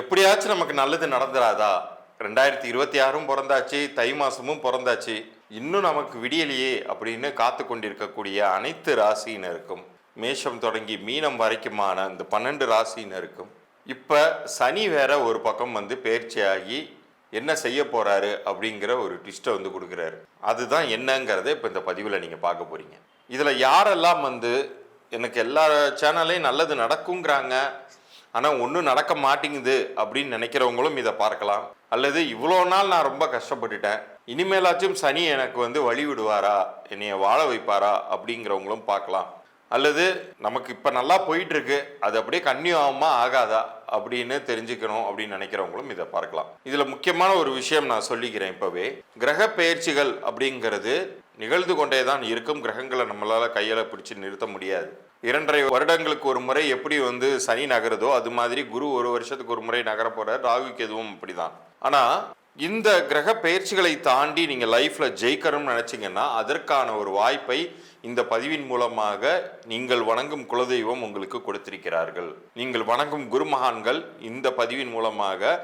எப்படியாச்சும் நமக்கு நல்லது நடந்துராதா? ரெண்டாயிரத்தி இருபத்தி ஆறும் பிறந்தாச்சு தை மாசமும் பிறந்தாச்சு. இன்னும் நமக்கு விடியலையே அப்படின்னு காத்து கொண்டிருக்கக்கூடிய அனைத்து ராசியினருக்கும் மேஷம் தொடங்கி மீனம் வரைக்குமான இந்த பன்னெண்டு ராசியினருக்கும் இப்போ சனி வேற ஒரு பக்கம் வந்து பயிற்சியாகி என்ன செய்ய போறாரு அப்படிங்கிற ஒரு ட்விஸ்ட்டை வந்து கொடுக்குறாரு. அதுதான் என்னங்கிறத இப்போ இந்த பதிவில் நீங்கள் பார்க்க போறீங்க. இதில் யாரெல்லாம் வந்து எனக்கு எல்லா சேனல்லையும் நல்லது நடக்குங்கிறாங்க ஆனால் ஒன்றும் நடக்க மாட்டேங்குது அப்படின்னு நினைக்கிறவங்களும் இதை பார்க்கலாம். அல்லது இவ்வளோ நாள் நான் ரொம்ப கஷ்டப்பட்டுட்டேன். இனிமேலாச்சும் சனி எனக்கு வந்து வழி விடுவாரா என்னைய வாழ வைப்பாரா? அப்படிங்கிறவங்களும் பார்க்கலாம். அல்லது நமக்கு இப்போ நல்லா போயிட்டுருக்கு. அது அப்படியே கன்னியூ ஆகுமா ஆகாதா? அப்படின்னு தெரிஞ்சுக்கணும் அப்படின்னு நினைக்கிறவங்களும் இதை பார்க்கலாம். இதில் முக்கியமான ஒரு விஷயம் நான் சொல்லிக்கிறேன் இப்போவே. கிரக பெயர்ச்சிகள் அப்படிங்கிறது நிகழ்ந்து கொண்டே தான் இருக்கும். கிரகங்களை நம்மளால் கையில் பிடிச்சி நிறுத்த முடியாது. இரண்டரை வருடங்களுக்கு ஒரு முறை எப்படி வந்து சனி நகருதோ அது மாதிரி குரு ஒரு வருஷத்துக்கு ஒரு முறை நகர போறார். ராகு கேதுவும் அப்படிதான். ஆனா இந்த கிரக பயிற்சிகளை தாண்டி நீங்க லைஃப்ல ஜெயிக்கணும்னு நினைச்சீங்கன்னா அதற்கான ஒரு வாய்ப்பை இந்த பதிவின் மூலமாக நீங்கள் வணங்கும் குலதெய்வம் உங்களுக்கு கொடுத்திருக்கிறார்கள். நீங்கள் வணங்கும் குருமகான்கள் இந்த பதிவின் மூலமாக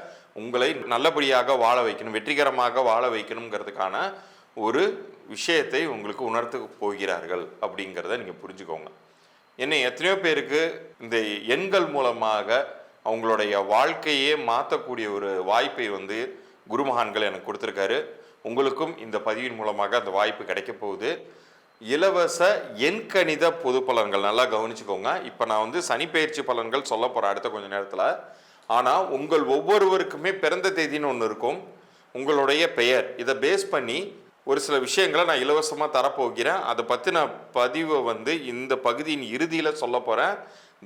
உங்களை நல்லபடியாக வாழ வைக்கணும் வெற்றிகரமாக வாழ வைக்கணுங்கிறதுக்கான ஒரு விஷயத்தை உங்களுக்கு உணர்த்த போகிறார்கள் அப்படிங்கிறத நீங்கள் புரிஞ்சுக்கோங்க. என்ன எத்தனையோ பேருக்கு இந்த எண்கள் மூலமாக அவங்களுடைய வாழ்க்கையே மாற்றக்கூடிய ஒரு வாய்ப்பை வந்து குருமகான்கள் எனக்கு கொடுத்துருக்காரு. உங்களுக்கும் இந்த பதிவின் மூலமாக அந்த வாய்ப்பு கிடைக்க போகுது. இலவச எண்கணித பொது பலன்கள் நல்லா கவனிச்சுக்கோங்க. இப்போ நான் வந்து சனிப்பெயர்ச்சி பலன்கள் சொல்ல போகிறேன் அடுத்த கொஞ்ச நேரத்தில். ஆனால் உங்கள் ஒவ்வொருவருக்குமே பிறந்த தேதின்னு ஒன்று இருக்கும். உங்களுடைய பெயர். இதை பேஸ் பண்ணி ஒரு சில விஷயங்களை நான் இலவசமாக தரப்போகிறேன். அதை பற்றின பதிவை வந்து இந்த பகுதியின் இறுதியில் சொல்ல போகிறேன்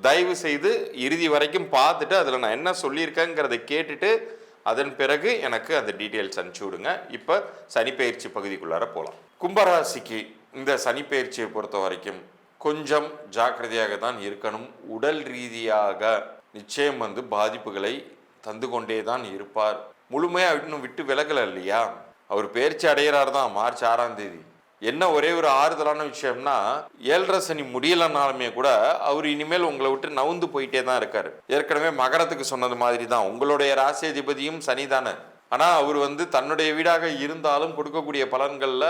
தயவு செய்து இறுதி வரைக்கும் பார்த்துட்டு அதில் நான் என்ன சொல்லியிருக்கேங்கிறத கேட்டுட்டு அதன் பிறகு எனக்கு அந்த டீட்டெயில்ஸ் அனுப்பிச்சி விடுங்க. இப்போ சனிப்பெயர்ச்சி பகுதிக்குள்ளார போகலாம் கும்பராசிக்கு இந்த சனிப்பெயர்ச்சியை பொறுத்த வரைக்கும் கொஞ்சம் ஜாக்கிரதையாக தான் இருக்கணும். உடல் ரீதியாக நிச்சயம் வந்து பாதிப்புகளை தந்து கொண்டே தான் இருப்பார். முழுமையாக இன்னும் விட்டு விலகலை இல்லையா? அவர் பேர்ச்சி அடைகிறார் தான் மார்ச் ஆறாம் தேதி. என்ன ஒரே ஒரு ஆறுதலான விஷயம்னா ஏழரை சனி முடியலனாலுமே கூட அவர் இனிமேல் உங்களை விட்டு நவுந்து போயிட்டே தான் இருக்காரு. ஏற்கனவே மகரத்துக்கு சொன்னது மாதிரி தான். உங்களுடைய ராசி சனிதானே சனி தானே. அவர் வந்து தன்னுடைய வீடாக இருந்தாலும் கொடுக்கக்கூடிய பலன்களில்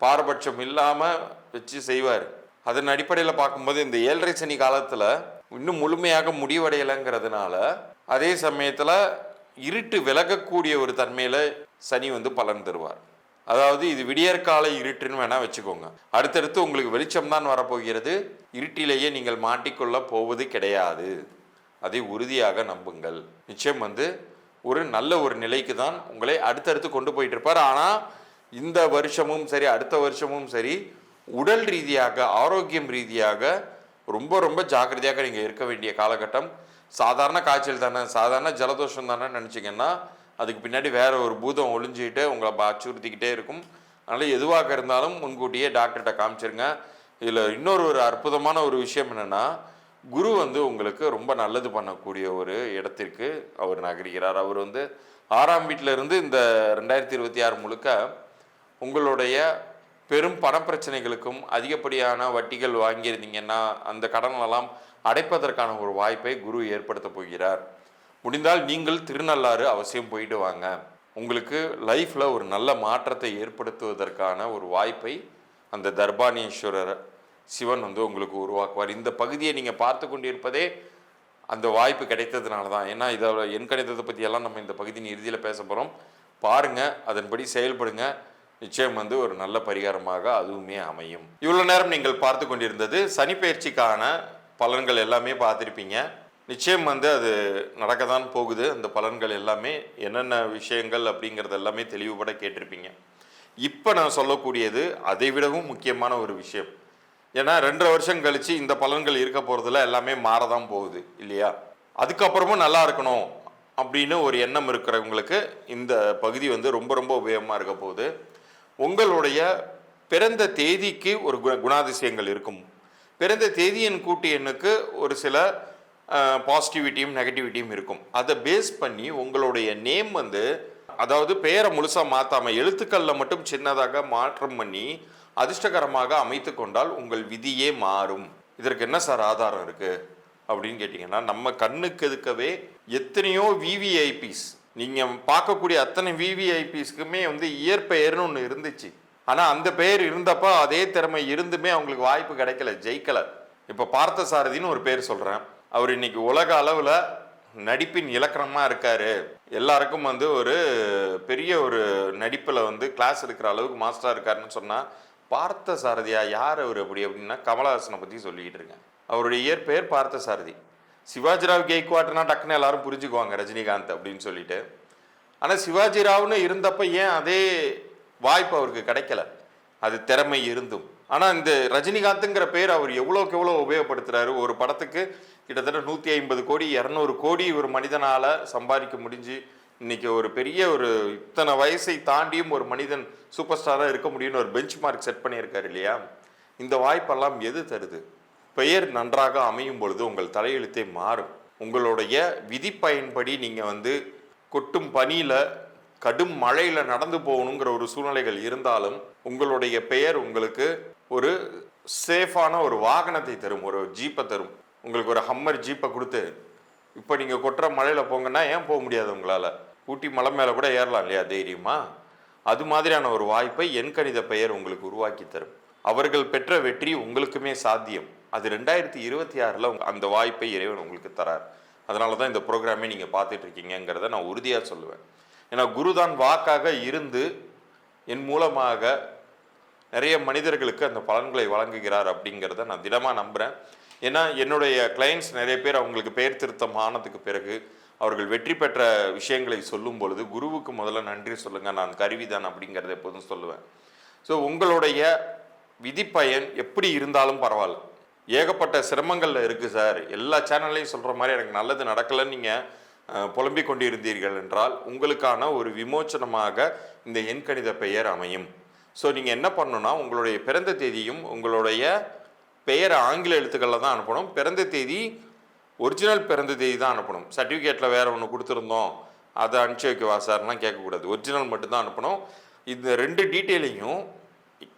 பாரபட்சம் இல்லாமல் வச்சு செய்வார். அதன் அடிப்படையில் பார்க்கும்போது இந்த ஏழரை சனி காலத்தில் இன்னும் முழுமையாக முடிவடையலைங்கிறதுனால அதே சமயத்தில் இருட்டு விலகக்கூடிய ஒரு தன்மையில் சனி வந்து பலன் தருவார். அதாவது இது விடியற்கால இருட்டுன்னு வேணால் வச்சுக்கோங்க. அடுத்தடுத்து உங்களுக்கு வெளிச்சம் தான் வரப்போகிறது. இருட்டிலேயே நீங்கள் மாட்டிக்கொள்ள போவது கிடையாது. அதை உறுதியாக நம்புங்கள். நிச்சயம் வந்து ஒரு நல்ல ஒரு நிலைக்கு தான் உங்களை அடுத்தடுத்து கொண்டு போயிட்டு இருப்பார் ஆனால் இந்த வருஷமும் சரி அடுத்த வருஷமும் சரி உடல் ரீதியாக ஆரோக்கியம் ரீதியாக ரொம்ப ரொம்ப ஜாக்கிரதையாக நீங்கள் இருக்க வேண்டிய காலகட்டம். சாதாரண காய்ச்சல் தானே சாதாரண ஜலதோஷம் தானே நினச்சிங்கன்னா அதுக்கு பின்னாடி வேற ஒரு பூதம் ஒளிஞ்சிக்கிட்டு உங்களை அச்சுறுத்திக்கிட்டே இருக்கும். அதனால் எதுவாக இருந்தாலும் முன்கூட்டியே டாக்டர்கிட்ட காமிச்சிருங்க. இதில் இன்னொரு ஒரு அற்புதமான ஒரு விஷயம் என்னென்னா குரு வந்து உங்களுக்கு ரொம்ப நல்லது பண்ணக்கூடிய ஒரு இடத்திற்கு அவர் நகர்கிறார். அவர் வந்து ஆறாம் வீட்டில இருந்து இந்த ரெண்டாயிரத்தி இருபத்தி ஆறு முழுக்க உங்களுடைய பெரும் பணப்பிரச்சனைகளுக்கும் அதிகப்படியான வட்டிகள் வாங்கியிருந்தீங்கன்னா அந்த கடனெல்லாம் அடைப்பதற்கான ஒரு வாய்ப்பை குரு ஏற்படுத்த போகிறார். முடிந்தால் நீங்கள் திருநள்ளாறு அவசியம் போயிட்டு வாங்க. உங்களுக்கு லைஃப்பில் ஒரு நல்ல மாற்றத்தை ஏற்படுத்துவதற்கான ஒரு வாய்ப்பை அந்த தர்பானீஸ்வரர் சிவன் வந்து உங்களுக்கு உருவாக்குவார். இந்த பகுதியை நீங்கள் பார்த்து கொண்டிருப்பதே அந்த வாய்ப்பு கிடைத்ததுனால தான். ஏன்னா இதை என் கணிதத்தை பற்றியெல்லாம் நம்ம இந்த பகுதியின் இறுதியில் பேச போகிறோம் பாருங்கள் அதன்படி செயல்படுங்க. நிச்சயம் வந்து ஒரு நல்ல பரிகாரமாக அதுவுமே அமையும். இவ்வளோ நேரம் நீங்கள் பார்த்து கொண்டிருந்தது சனிப்பெயர்ச்சிக்கான பலன்கள் எல்லாமே பார்த்துருப்பீங்க. நிச்சயம் வந்து அது நடக்க தான் போகுது. அந்த பலன்கள் எல்லாமே என்னென்ன விஷயங்கள் அப்படிங்கிறது எல்லாமே தெளிவுபட கேட்டிருப்பீங்க. இப்போ நான் சொல்லக்கூடியது அதை விடவும் முக்கியமான ஒரு விஷயம். ஏன்னா ரெண்டரை வருஷம் கழித்து இந்த பலன்கள் இருக்க போகிறதுல எல்லாமே மாறதான் போகுது இல்லையா? அதுக்கப்புறமும் நல்லா இருக்கணும் அப்படின்னு ஒரு எண்ணம் இருக்கிறவங்களுக்கு இந்த பகுதி வந்து ரொம்ப ரொம்ப உபயோகமாக இருக்க போகுது. உங்களுடைய பிறந்த தேதிக்கு ஒரு குண குணாதிசயங்கள் இருக்கும். பிறந்த தேதியின் கூட்டு எண்ணுக்கு ஒரு சில பாசிட்டிவிட்டியும் நெகட்டிவிட்டியும் இருக்கும். அதை பேஸ் பண்ணி உங்களுடைய நேம் வந்து அதாவது பெயரை முழுசாக மாற்றாமல் எழுத்துக்களில் மட்டும் சின்னதாக மாற்றம் பண்ணி அதிர்ஷ்டகரமாக அமைத்து கொண்டால் உங்கள் விதியே மாறும். இதற்கு என்ன சார் ஆதாரம் இருக்குது அப்படின்னு கேட்டிங்கன்னா நம்ம கண்ணுக்கு எதுக்கவே எத்தனையோ விவிஐபிஸ் நீங்கள் பார்க்கக்கூடிய அத்தனை விவிஐபிஸ்க்குமே வந்து இயற்பெயர்னு ஒன்று இருந்துச்சு. ஆனால் அந்த பெயர் இருந்தப்போ அதே திறமை இருந்துமே அவங்களுக்கு வாய்ப்பு கிடைக்கல ஜெயிக்கலை. இப்போ பார்த்த சாரதின்னு ஒரு பேர் சொல்கிறேன் அவர் இன்னைக்கு உலக அளவில் நடிப்பின் இலக்கணமாக இருக்கார். எல்லாருக்கும் வந்து ஒரு பெரிய ஒரு நடிப்பில் வந்து கிளாஸ் எடுக்கிற அளவுக்கு மாஸ்டராக இருக்காருன்னு சொன்னால் பார்த்த சாரதியா யார் அவர் அப்படி அப்படின்னா கமலஹாசனை பற்றி சொல்லிக்கிட்டு இருக்கேன். அவருடைய இயற்பெயர் பார்த்த சாரதி. சிவாஜிராவ் கெய்க்வாட்னா டக்குன்னு எல்லாரும் புரிஞ்சுக்குவாங்க ரஜினிகாந்த் அப்படின்னு சொல்லிட்டு. ஆனால் சிவாஜிராவ்னு இருந்தப்ப ஏன் அதே வாய்ப்பு அவருக்கு கிடைக்கல? அது திறமை இருந்தும். ஆனால் இந்த ரஜினிகாந்துங்கிற பேர் அவர் எவ்வளோக்கு எவ்வளோ உபயோகப்படுத்துகிறாரு ஒரு படத்துக்கு கிட்டத்தட்ட நூற்றி ஐம்பது கோடி இரநூறு கோடி ஒரு மனிதனால் சம்பாதிக்க முடிஞ்சு இன்னைக்கு ஒரு பெரிய ஒரு இத்தனை வயசை தாண்டியும் ஒரு மனிதன் சூப்பர் ஸ்டாராக இருக்க முடியும்னு ஒரு பெஞ்ச் மார்க் செட் பண்ணியிருக்காரு இல்லையா? இந்த வாய்ப்பெல்லாம் எது தருது? பெயர் நன்றாக அமையும் பொழுது உங்கள் தலையெழுத்தே மாறும். உங்களுடைய விதி பயன்படி நீங்கள் வந்து கொட்டும் பனியில் கடும் மழையில் நடந்து போகணுங்கிற ஒரு சூழ்நிலைகள் இருந்தாலும் உங்களுடைய பெயர் உங்களுக்கு ஒரு சேஃபான ஒரு வாகனத்தை தரும் ஒரு ஜீப்பை தரும். உங்களுக்கு ஒரு ஹம்மர் ஜீப்பை கொடுத்து இப்போ நீங்கள் கொட்டுற மழையில் போங்கன்னா ஏன் போக முடியாது உங்களால்? ஊட்டி மலை மேலே கூட ஏறலாம் இல்லையா தைரியமாக அது மாதிரியான ஒரு வாய்ப்பை என் கணித பெயர் உங்களுக்கு உருவாக்கி தரும். அவர்கள் பெற்ற வெற்றி உங்களுக்குமே சாத்தியம். அது ரெண்டாயிரத்தி இருபத்தி ஆறில் அந்த வாய்ப்பை இறைவன் உங்களுக்கு தரார். அதனால தான் இந்த ப்ரோக்ராமே நீங்கள் பார்த்துட்டு இருக்கீங்கிறத நான் உறுதியாக சொல்லுவேன். ஏன்னா குருதான் வாக்காக இருந்து என் மூலமாக நிறைய மனிதர்களுக்கு அந்த பலன்களை வழங்குகிறார் அப்படிங்கிறத நான் திடமாக நம்புகிறேன் ஏன்னா என்னுடைய கிளைண்ட்ஸ் நிறைய பேர் அவங்களுக்கு பெயர் திருத்தம் ஆனதுக்கு பிறகு அவர்கள் வெற்றி பெற்ற விஷயங்களை சொல்லும் பொழுது குருவுக்கு முதல்ல நன்றி சொல்லுங்கள் நான் கருவிதான் அப்படிங்கிறத எப்போதும் சொல்லுவேன். ஸோ உங்களுடைய விதிப்பயன் எப்படி இருந்தாலும் பரவாயில்ல. ஏகப்பட்ட சிரமங்களில் இருக்குது சார். எல்லா சேனல்லையும் சொல்கிற மாதிரி எனக்கு நல்லது நடக்கலைன்னு நீங்கள் புலம்பிக் கொண்டிருந்தீர்கள் என்றால் உங்களுக்கான ஒரு விமோச்சனமாக இந்த எண்கணித பெயர் அமையும். ஸோ நீங்கள் என்ன பண்ணணும்னா உங்களுடைய பிறந்த தேதியும் உங்களுடைய பெயரை ஆங்கில எழுத்துக்களில் தான் அனுப்பணும். பிறந்த தேதி ஒரிஜினல் பிறந்த தேதி தான் அனுப்பணும். சர்டிஃபிகேட்டில் வேறு ஒன்று கொடுத்துருந்தோம். அதை அனுப்பிச்சி வைக்கவா சார்லாம் கேட்கக்கூடாது. ஒரிஜினல் மட்டும்தான் அனுப்பணும். இந்த ரெண்டு டீட்டெயிலையும்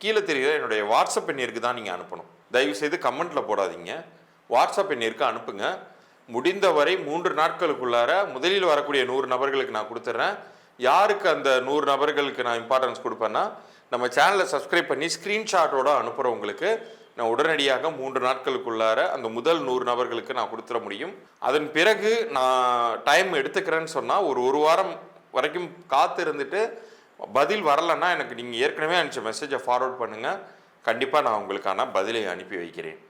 கீழே தெரியுற என்னுடைய வாட்ஸ்அப் எண்ணிற்கு தான் நீங்கள் அனுப்பணும். தயவு செய்து கமெண்ட்டில் போடாதீங்க. வாட்ஸ்அப் எண்ணிற்கு அனுப்புங்க. முடிந்தவரை மூன்று நாட்களுக்குள்ளார முதலில் வரக்கூடிய நூறு நபர்களுக்கு நான் கொடுத்துட்றேன் யாருக்கு அந்த நூறு நபர்களுக்கு நான் இம்பார்ட்டன்ஸ் கொடுப்பேன்னா நம்ம சேனலை சப்ஸ்கிரைப் பண்ணி ஸ்க்ரீன்ஷாட்டோட அனுப்புகிறவங்களுக்கு நான் உடனடியாக மூன்று நாட்களுக்குள்ளார அந்த முதல் நூறு நபர்களுக்கு நான் கொடுத்துட முடியும். அதன் பிறகு நான் டைம் எடுத்துக்கிறேன்னு சொன்னால் ஒரு ஒரு வாரம் வரைக்கும் காத்து இருந்துட்டு பதில் வரலைன்னா எனக்கு நீங்கள் ஏற்கனவே அனுப்பிச்ச மெசேஜை ஃபார்வர்ட் பண்ணுங்கள் கண்டிப்பாக நான் உங்களுக்கான பதிலை அனுப்பி வைக்கிறேன்.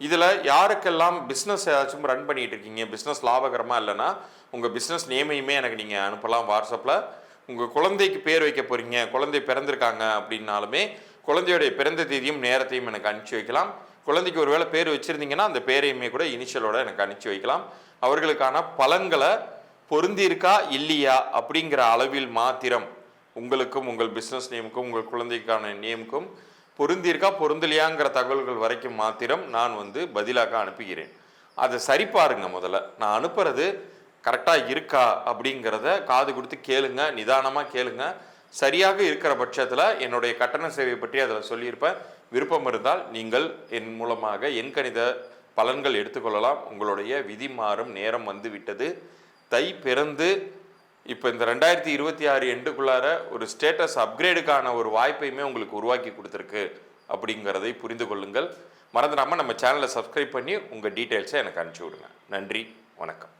இதில் யாருக்கெல்லாம் பிஸ்னஸ் ஏதாச்சும் ரன் பண்ணிட்டு இருக்கீங்க பிஸ்னஸ் லாபகரமாக இல்லைன்னா உங்கள் பிஸ்னஸ் நேமையுமே எனக்கு நீங்கள் அனுப்பலாம் வாட்ஸ்அப்பில் உங்கள் குழந்தைக்கு பேர் வைக்க போகிறீங்க குழந்தை பிறந்திருக்காங்க அப்படின்னாலுமே குழந்தையுடைய பிறந்த தேதியும் நேரத்தையும் எனக்கு அனுப்பிச்சி வைக்கலாம். குழந்தைக்கு ஒருவேளை பேர் வச்சுருந்தீங்கன்னா அந்த பேரையுமே கூட இனிஷியலோட எனக்கு அனுப்பிச்சி வைக்கலாம். அவர்களுக்கான பலன்களை பொருந்தியிருக்கா இல்லையா அப்படிங்கிற அளவில் மாத்திரம் உங்களுக்கும் உங்கள் பிஸ்னஸ் நேமுக்கும் உங்கள் குழந்தைக்கான நேமுக்கும் பொருந்தியிருக்கா பொருந்தலையாங்கிற தகவல்கள் வரைக்கும் மாத்திரம் நான் வந்து பதிலாக அனுப்புகிறேன். அதை சரி பாருங்க முதல்ல. நான் அனுப்புறது கரெக்டாக இருக்கா அப்படிங்கிறத காது கொடுத்து கேளுங்க நிதானமாக கேளுங்க. சரியாக இருக்கிற பட்சத்தில் என்னுடைய கட்டண சேவை பற்றி அதில் சொல்லியிருப்பேன். விருப்பம் இருந்தால் நீங்கள் என் மூலமாக என் கணித பலன்கள் எடுத்துக்கொள்ளலாம். உங்களுடைய விதி மாறும். நேரம் வந்து விட்டது தை பிறந்து இப்போ இந்த ரெண்டாயிரத்தி இருபத்தி ஆறு எண்டுக்குள்ளார ஒரு ஸ்டேட்டஸ் அப்கிரேடுக்கான ஒரு வாய்ப்பையுமே உங்களுக்கு உருவாக்கி கொடுத்துருக்கு அப்படிங்கிறதை புரிந்து கொள்ளுங்கள். மறந்துடாமல் நம்ம சேனலை சப்ஸ்கிரைப் பண்ணி உங்கள் டீட்டெயில்ஸை எனக்கு அனுப்பிச்சி விடுங்க. நன்றி. வணக்கம்.